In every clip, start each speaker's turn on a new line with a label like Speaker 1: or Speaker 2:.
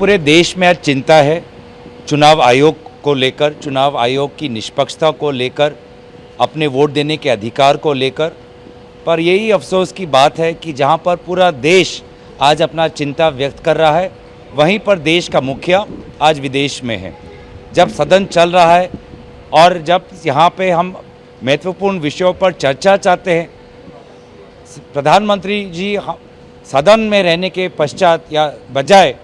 Speaker 1: पूरे देश में आज चिंता है। चुनाव आयोग को लेकर, चुनाव आयोग की निष्पक्षता को लेकर, अपने वोट देने के अधिकार को लेकर। पर यही अफसोस की बात है कि जहाँ पर पूरा देश आज अपना चिंता व्यक्त कर रहा है, वहीं पर देश का मुखिया आज विदेश में है। जब सदन चल रहा है और जब यहाँ पे हम महत्वपूर्ण विषयों पर चर्चा चाहते हैं, प्रधानमंत्री जी, ह- सदन में रहने के पश्चात या बजाय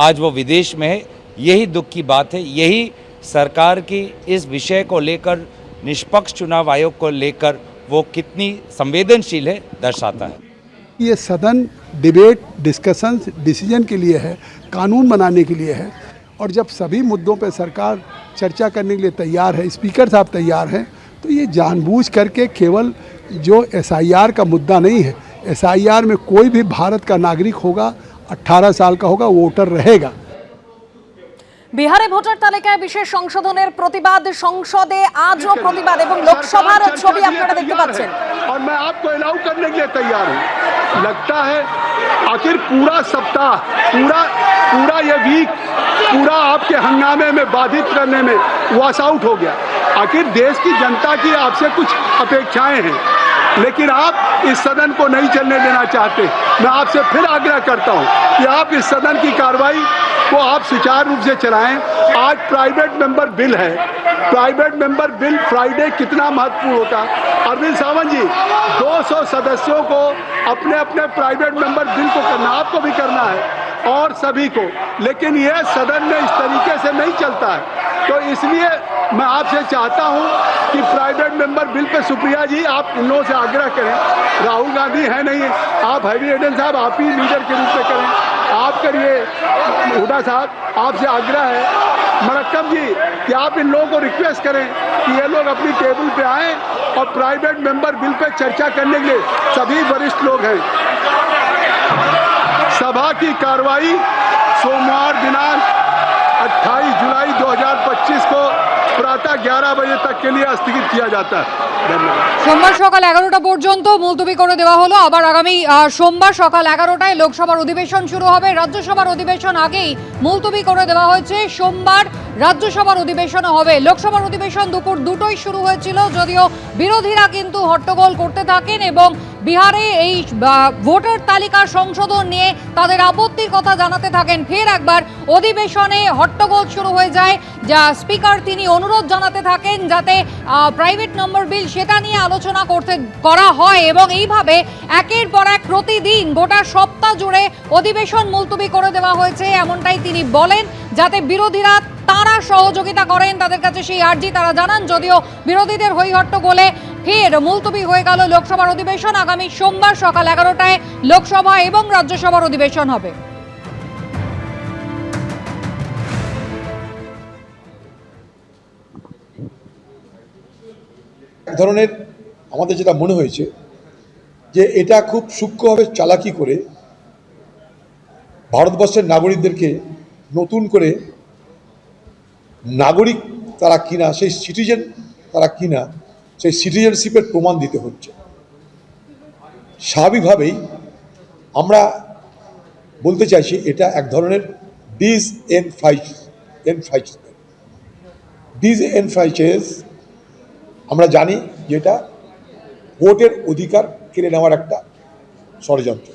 Speaker 1: आज वो विदेश में है, यही दुख की बात है, यही सरकार की इस विषय को लेकर, निष्पक्ष चुनाव आयोग को लेकर वो कितनी संवेदनशील है, दर्शाता है।
Speaker 2: ये सदन डिबेट डिस्कशन डिसीज़न के लिए है, कानून बनाने के लिए है, और जब सभी मुद्दों पर सरकार चर्चा करने के लिए तैयार है, स्पीकर साहब तैयार हैं तो ये जानबूझ करके केवल जो एसआईआर का मुद्दा नहीं है, एसआईआर में कोई भी भारत का नागरिक होगा 18 साल का होगा वोटर रहेगा
Speaker 3: বিহারে ভোটার তালিকায় বিশেষ সংশোধনের প্রতিবাদ সংসদে আজও প্রতিবাদ এবং লোকসভার ছবি আপনারা দেখতে পাচ্ছেন
Speaker 4: और मैं आपको अलाउ करने के लिए तैयार हूँ लगता है आखिर पूरा सप्ताह पूरा पूरा ये वीक पूरा आपके हंगामे में बाधित करने में वॉश आउट हो गया आखिर देश की जनता की आपसे कुछ अपेक्षाएं हैं लेकिन आप इस सदन को नहीं चलने देना चाहते। मैं आपसे फिर आग्रह करता हूँ कि आप इस सदन की कार्रवाई को आप सुचारू रूप से चलाएँ। आज प्राइवेट मेंबर बिल है। प्राइवेट मेंबर बिल फ्राइडे कितना महत्वपूर्ण होता? अरविंद सावंत जी 200 सदस्यों को अपने अपने प्राइवेट मेंबर बिल को करना, आपको भी करना है। और सभी को। लेकिन यह सदन में इस तरीके से नहीं चलता है। तो इसलिए मैं आपसे चाहता हूँ कि private member bill pay Supriya जी, आप इन लोगों से आग्रह करें। राहुल गांधी है नहीं, आप हैवी एडन साहब, आप ही लीडर के रूप में करें। आप करिए हुडा साहब, आपसे आग्रह है। मरक्कम जी, कि आप इन लोगों को रिक्वेस्ट करें कि ये लोग अपनी टेबल पे आए और प्राइवेट मेंबर बिल पे चर्चा करने के लिए सभी वरिष्ठ लोग हैं। सभा की कार्रवाई सोमवार दिनांक 28 जुलाई 2025 को प्रातः 11 बजे तक के लिए स्थगित किया जाता है धन्यवाद
Speaker 5: সোমবার সকাল এগারোটা পর্যন্ত মুলতবি করে দেওয়া হলো আবার আগামী আহ, সোমবার সকাল এগারোটায় লোকসভার অধিবেশন শুরু হবে রাজ্যসভার অধিবেশন আগেই মুলতবি করে দেওয়া হয়েছে সোমবার রাজ্যসভার অধিবেশন হবে লোকসভার অধিবেশন দুপুর দুটোই শুরু হয়েছিল যদিও বিরোধীরা কিন্তু হট্টগোল করতে থাকেন এবং বিহারে এই ভোটার তালিকা সংশোধন নিয়ে তাদের আপত্তির কথা জানাতে থাকেন। ফের একবার অধিবেশনে হট্টগোল শুরু হয়ে যায়, যা স্পিকার তিনি অনুরোধ জানাতে থাকেন যাতে প্রাইভেট নম্বর বিল সেটা নিয়ে আলোচনা করতে, করা হয় এবং এইভাবে একের পর এক প্রতিদিন গোটা সপ্তাহ জুড়ে অধিবেশন মুলতবি করে দেওয়া হয়েছে এমনটাই তিনি বলেন, যাতে বিরোধীরা তারা সহযোগিতা করেন, তাদের কাছে সেই আর্জি তারা জানান, যদিও বিরোধীদের হইহট্টগোলে ফের মুলতবি হয়ে গেল লোকসভার অধিবেশন। আগামী সোমবার সকাল এগারোটায় লোকসভা এবং রাজ্যসভার অধিবেশন হবে।
Speaker 6: এক ধরনের আমাদের যেটা মনে হয়েছে, যে এটা খুব সূক্ষ্মভাবে চালাকি করে ভারতবর্ষের নাগরিকদেরকে নতুন করে নাগরিক তারা কিনা, সেই সিটিজেন তারা কিনা সেই সিটিজেনশিপের প্রমাণ দিতে হচ্ছে। স্বাভাবিকভাবেই আমরা বলতে চাইছি, এটা এক ধরনের ডিজ এন ফাইস এন ফাইস ডিজ এন ফাইসেস আমরা জানি যে এটা ভোটের অধিকার কেড়ে নেওয়ার একটা ষড়যন্ত্র।